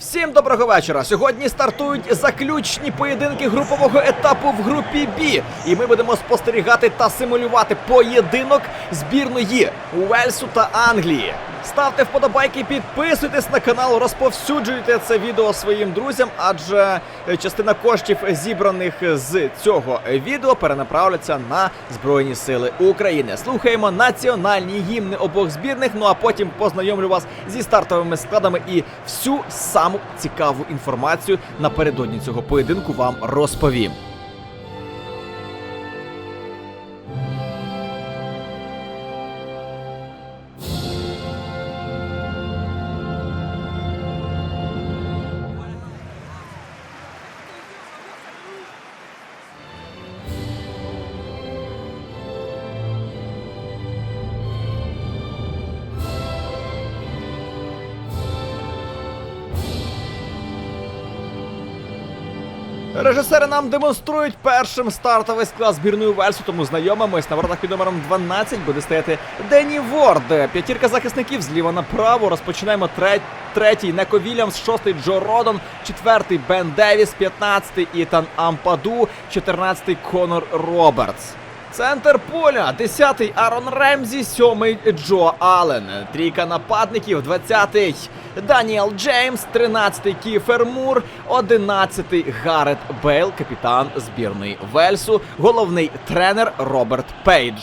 Всім доброго вечора. Сьогодні стартують заключні поєдинки групового етапу в групі Бі. І ми будемо спостерігати та симулювати поєдинок збірної Уельсу та Англії. Ставте вподобайки, підписуйтесь на канал, розповсюджуйте це відео своїм друзям, адже е, частина коштів, зібраних з цього відео, перенаправляться на Збройні Сили України. Слухаємо національні гімни обох збірних. Ну а потім познайомлю вас зі стартовими складами і всю саму цікаву інформацію напередодні цього поєдинку вам розповім. Режисери нам демонструють першим стартовий склад збірної Вельсу, тому знайомимось на воротах під номером 12 буде стояти Дені Ворд. П'ятірка захисників зліва направо. Розпочинаємо третій. Третій Неко Вільямс, шостий Джо Родон, четвертий Бен Девіс, п'ятнадцятий Ітан Ампаду, чотирнадцятий Конор Робертс. Центр поля, 10-й Арон Ремзі, 7-й Джо Аллен. Трійка нападників, 20-й Даніел Джеймс, 13-й Кіфер Мур, 11-й Гарет Бейл, капітан збірної Вельсу, головний тренер Роберт Пейдж.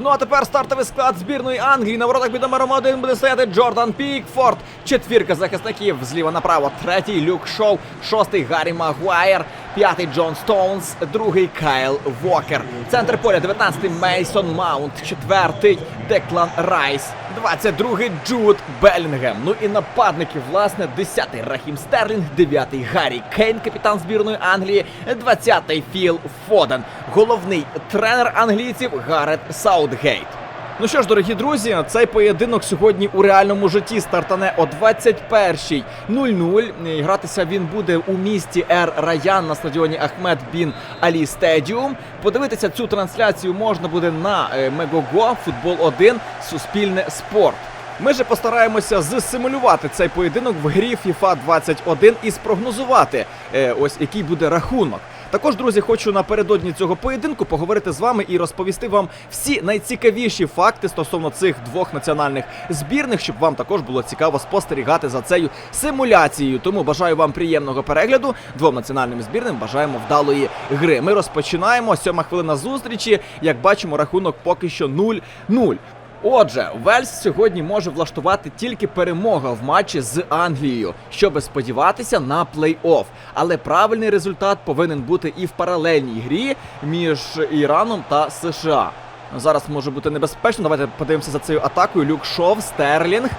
Ну а тепер стартовий склад збірної Англії. На воротах під номером 1 буде стояти Джордан Пікфорд. Четвірка захисників зліва направо. Третій Люк Шоу, шостий Гаррі Магуайр, п'ятий Джон Стоунс, другий Кайл Вокер. Центр поля 19-й Мейсон Маунт, четвертий Деклан Райс, 22-й Джуд Белінгем. Ну і нападники, власне, 10-й Рахім Стерлінг, 9-й Гаррі Кейн, капітан збірної Англії, 20-й Філ Фоден, головний тренер англійців Гарет Саутгейт. Ну що ж, дорогі друзі, цей поєдинок сьогодні у реальному житті стартане о 21.00. Гратися він буде у місті Ер Раян на стадіоні Ахмед Бін Алі Стедіум. Подивитися цю трансляцію можна буде на е, Мегого Футбол 1 Суспільне спорт. Ми же постараємося зсимулювати цей поєдинок в грі FIFA 21 і спрогнозувати, е, ось який буде рахунок. Також, друзі, хочу напередодні цього поєдинку поговорити з вами і розповісти вам всі найцікавіші факти стосовно цих двох національних збірних, щоб вам також було цікаво спостерігати за цією симуляцією. Тому бажаю вам приємного перегляду. Двом національним збірним бажаємо вдалої гри. Ми розпочинаємо. Сьома хвилина зустрічі. Як бачимо, рахунок поки що 0-0. Отже, Вельс сьогодні може влаштувати тільки перемога в матчі з Англією, щоб сподіватися на плей-офф. Але правильний результат повинен бути і в паралельній грі між Іраном та США. Зараз може бути небезпечно. Давайте подивимося за цією атакою. Люк Шов, Стерлінг,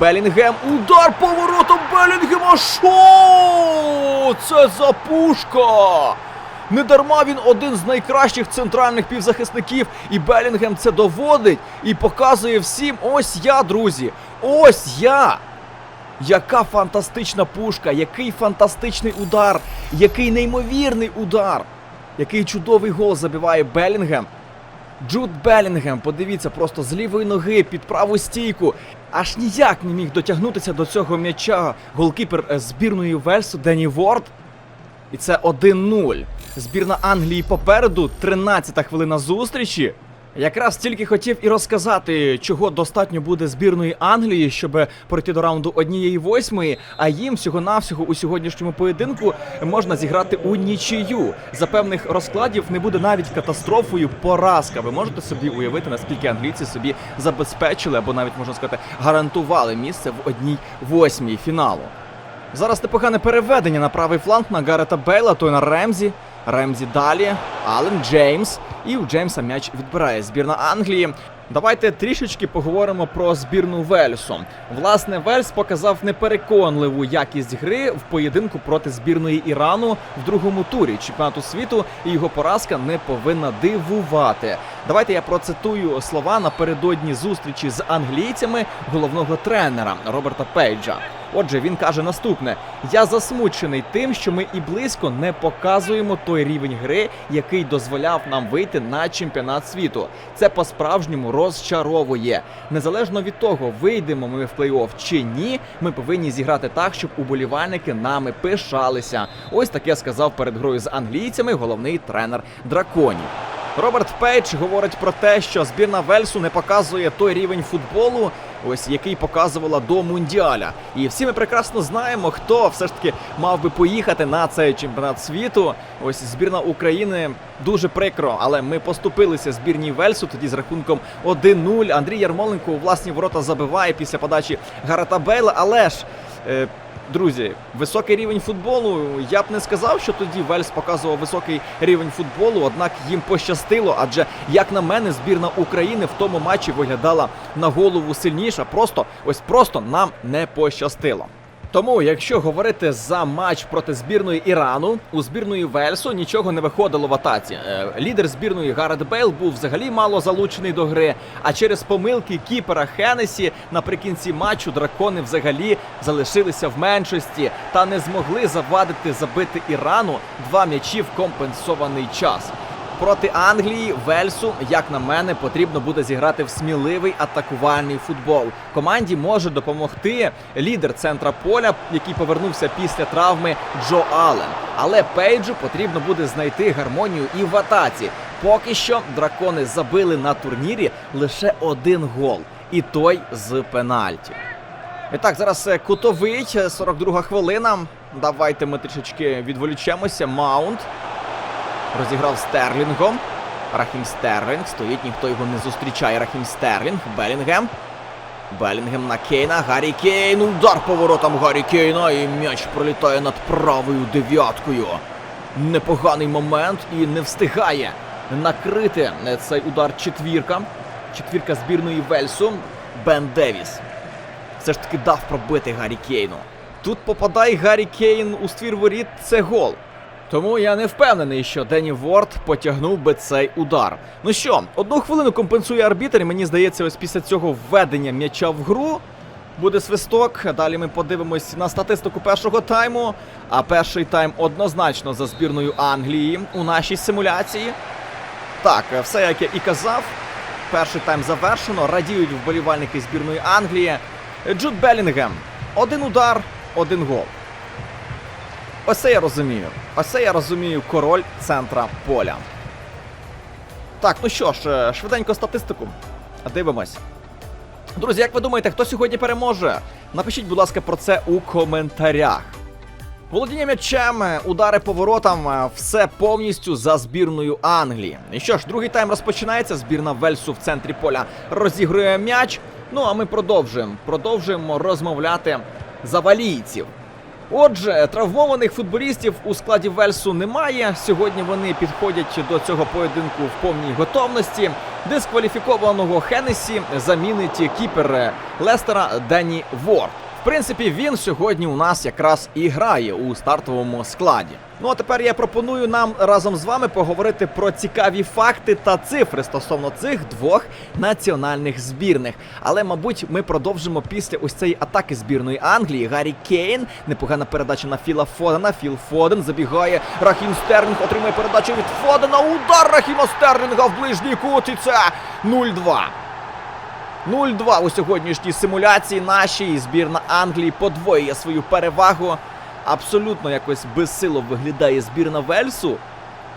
Белінгем. Удар поворотом Белінгема. Що? Це за Не дарма він один з найкращих центральних півзахисників, і Белінгем це доводить і показує всім. Ось я, друзі. Ось я. Яка фантастична пушка, який фантастичний удар, який неймовірний удар, який чудовий гол забиває Белінгем. Джуд Белінгем, подивіться, просто з лівої ноги під праву стійку. Аж ніяк не міг дотягнутися до цього м'яча голкіпер е, збірної Вельсу Дені Ворд. І це 1-0. Збірна Англії попереду, 13-та хвилина зустрічі. Якраз тільки хотів і розказати, чого достатньо буде збірної Англії, щоб пройти до раунду однієї восьмої, а їм всього-навсього у сьогоднішньому поєдинку можна зіграти у нічию. За певних розкладів не буде навіть катастрофою поразка. Ви можете собі уявити, наскільки англійці собі забезпечили, або навіть можна сказати, гарантували місце в одній восьмій фіналу. Зараз непогане переведення на правий фланг на Гарета Бейла, той на Ремзі. Ремзі далі. Ален Джеймс. І у Джеймса м'яч відбирає збірна Англії. Давайте трішечки поговоримо про збірну Вельсу. Власне, Вельс показав непереконливу якість гри в поєдинку проти збірної Ірану в другому турі чемпіонату світу, і його поразка не повинна дивувати. Давайте я процитую слова напередодні зустрічі з англійцями головного тренера Роберта Пейджа. Отже, він каже наступне: я засмучений тим, що ми і близько не показуємо той рівень гри, який дозволяв нам вийти на чемпіонат світу. Це по-справжньому розчаровує. Незалежно від того, вийдемо ми в плей-офф чи ні, ми повинні зіграти так, щоб уболівальники нами пишалися. Ось таке сказав перед грою з англійцями головний тренер драконів. Роберт Пейдж говорить про те, що збірна Вельсу не показує той рівень футболу, ось який показувала до мундіаля. І всі ми прекрасно знаємо, хто все ж таки мав би поїхати на цей чемпіонат світу. Ось збірна України дуже прикро, але ми поступилися збірній Вельсу тоді з рахунком 1-0. Андрій Ярмоленко у власні ворота забиває після подачі Гарата Бейла, але ж. Друзі, високий рівень футболу. Я б не сказав, що тоді Вельс показував високий рівень футболу, однак їм пощастило. Адже, як на мене, збірна України в тому матчі виглядала на голову сильніша. Просто ось просто нам не пощастило. Тому, якщо говорити за матч проти збірної Ірану, у збірної Вельсу нічого не виходило в атаці. Е, Лідер збірної Гарет Бейл був взагалі мало залучений до гри. А через помилки кіпера Хенесі наприкінці матчу дракони взагалі залишилися в меншості та не змогли завадити забити Ірану два м'ячі в компенсований час. Проти Англії Вельсу, як на мене, потрібно буде зіграти в сміливий атакувальний футбол. Команді може допомогти лідер центра поля, який повернувся після травми Джо Аллен. Але Пейджу потрібно буде знайти гармонію і в атаці. Поки що дракони забили на турнірі лише один гол, і той з пенальті. І так, зараз е, кутовий, е, 42 хвилина. Давайте ми трішечки відволічемося. Маунт розіграв Стерлінгом. Рахім Стерлінг. Стоїть, ніхто його не зустрічає. Рахім Стерлінг. Белінгем. Белінгем на Кейна. Гаррі Кейн. Удар поворотом Гаррі Кейна. І м'яч пролітає над правою дев'яткою. Непоганий момент і не встигає накрити цей удар четвірка. Четвірка збірної Вельсу. Бен Девіс. Все ж таки дав пробити Гаррі Кейну. Тут попадає Гаррі Кейн у ствір воріт. Це гол. Тому я не впевнений, що Дені Ворд потягнув би цей удар. Ну що, одну хвилину компенсує арбітр. і Мені здається, ось після цього введення м'яча в гру буде свисток. Далі ми подивимось на статистику першого тайму. А перший тайм однозначно за збірною Англії у нашій симуляції. Так, все як я і казав. Перший тайм завершено. Радіють вболівальники збірної Англії. Джуд Белінгем. Один удар, один гол. Ось я розумію. Ось я розумію король центра поля. Так, ну що ж, е, швиденько статистику. Дивимось. Друзі, як ви думаєте, хто сьогодні переможе? Напишіть, будь ласка, про це у коментарях. Володіння м'ячем, е, удари поворотам, е, все повністю за збірною Англії. І що ж, другий тайм розпочинається. Збірна Вельсу в центрі поля розігрує м'яч. Ну а ми продовжуємо. Продовжуємо розмовляти за валійців. Отже, травмованих футболістів у складі Вельсу немає. Сьогодні вони підходять до цього поєдинку в повній готовності. Дискваліфікованого Хеннесі замінить кіпер Лестера Дені Ворд. В принципі, він сьогодні у нас якраз і грає у стартовому складі. Ну а тепер я пропоную нам разом з вами поговорити про цікаві факти та цифри стосовно цих двох національних збірних. Але, мабуть, ми продовжимо після ось цієї атаки збірної Англії. Гаррі Кейн, непогана передача на Філа Фодена. Філ Фоден забігає. Рахім Стерлінг отримує передачу від Фодена. Удар Рахіма Стерлінга в ближній кут. І це 0-2. 0-2 у сьогоднішній симуляції нашій збірна Англії подвоює свою перевагу. Абсолютно якось безсило виглядає збірна Вельсу.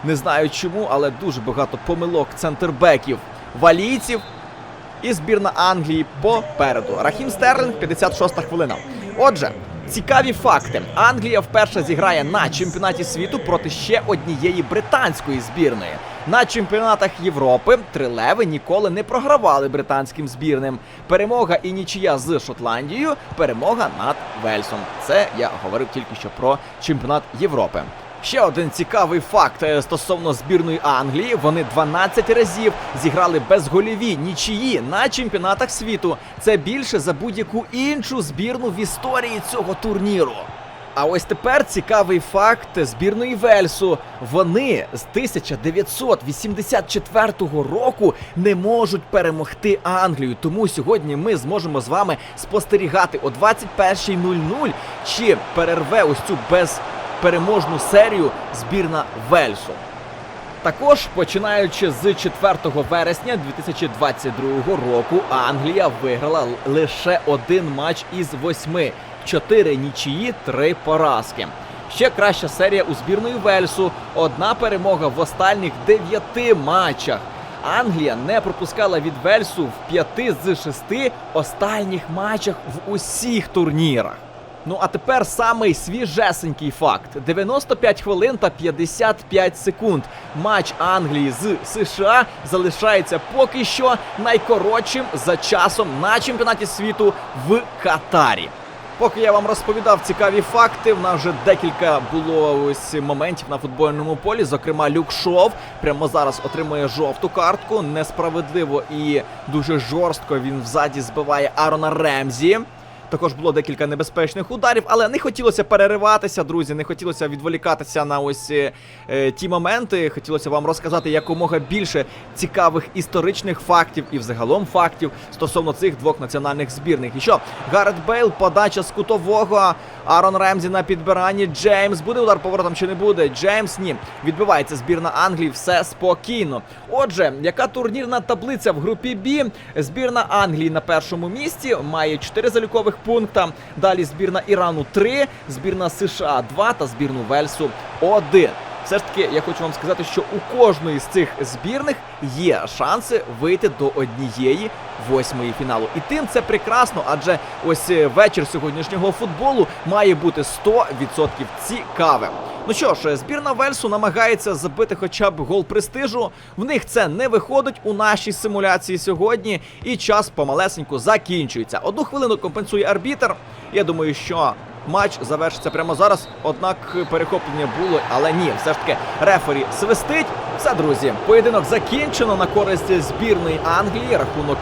Не знаю чому, але дуже багато помилок центрбеків валійців. І збірна Англії попереду. Рахім Стерлинг, 56-та хвилина. Отже, цікаві факти. Англія вперше зіграє на чемпіонаті світу проти ще однієї британської збірної. На чемпіонатах Європи трилеви ніколи не програвали британським збірним. Перемога і нічия з Шотландією, перемога над Вельсом. Це я говорив тільки що про чемпіонат Європи. Ще один цікавий факт е, стосовно збірної Англії. Вони 12 разів зіграли безгольові нічиї на чемпіонатах світу. Це більше за будь-яку іншу збірну в історії цього турніру. А ось тепер цікавий факт збірної Вельсу. Вони з 1984 року не можуть перемогти Англію. Тому сьогодні ми зможемо з вами спостерігати о 21.00, чи перерве ось цю безпереможну серію збірна Вельсу. Також починаючи з 4 вересня 2022 року, Англія виграла лише один матч із восьми: чотири нічиї, три поразки. Ще краща серія у збірної Вельсу. Одна перемога в останніх дев'яти матчах. Англія не пропускала від Вельсу в п'яти з шести останніх матчах в усіх турнірах. Ну а тепер самий свіжесенький факт: 95 хвилин та 55 секунд. Матч Англії з США залишається поки що найкоротшим за часом на чемпіонаті світу в Катарі. Поки я вам розповідав цікаві факти, в нас вже декілька було ось моментів на футбольному полі. Зокрема, Люк Шов прямо зараз отримує жовту картку. Несправедливо і дуже жорстко він взаді збиває Арона Ремзі. Також було декілька небезпечних ударів, але не хотілося перериватися, друзі. Не хотілося відволікатися на ось е, е, ті моменти. Хотілося вам розказати якомога більше цікавих історичних фактів і взагалом фактів стосовно цих двох національних збірних. І що Гарет Бейл, подача з кутового. Арон Ремзі на підбиранні. Джеймс буде удар поворотом чи не буде? Джеймс ні. Відбивається збірна Англії. Все спокійно. Отже, яка турнірна таблиця в групі Бі? Збірна Англії на першому місці має 4 залікових пункта. Далі збірна Ірану 3, збірна США 2 та збірну Вельсу 1. Все ж таки, я хочу вам сказати, що у кожної з цих збірних є шанси вийти до однієї восьмої фіналу. І тим це прекрасно, адже ось е, вечір сьогоднішнього футболу має бути 100% цікавим. Ну що ж, збірна Вельсу намагається забити хоча б гол престижу. В них це не виходить у нашій симуляції сьогодні, і час помалесеньку закінчується. Одну хвилину компенсує арбітр. Я думаю, що матч завершиться прямо зараз. Однак перехоплення було, але ні, все ж таки рефері свистить. Все, друзі, поєдинок закінчено на користь збірної Англії. Рахунок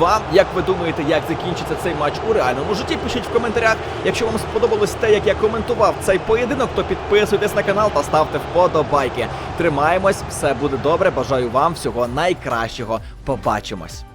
0-2. Як ви думаєте, як закінчиться цей матч у реальному житті? Пишіть в коментарях. Якщо вам сподобалось те, як я коментував цей поєдинок, то підписуйтесь на канал та ставте вподобайки. Тримаємось, все буде добре. Бажаю вам всього найкращого. Побачимось.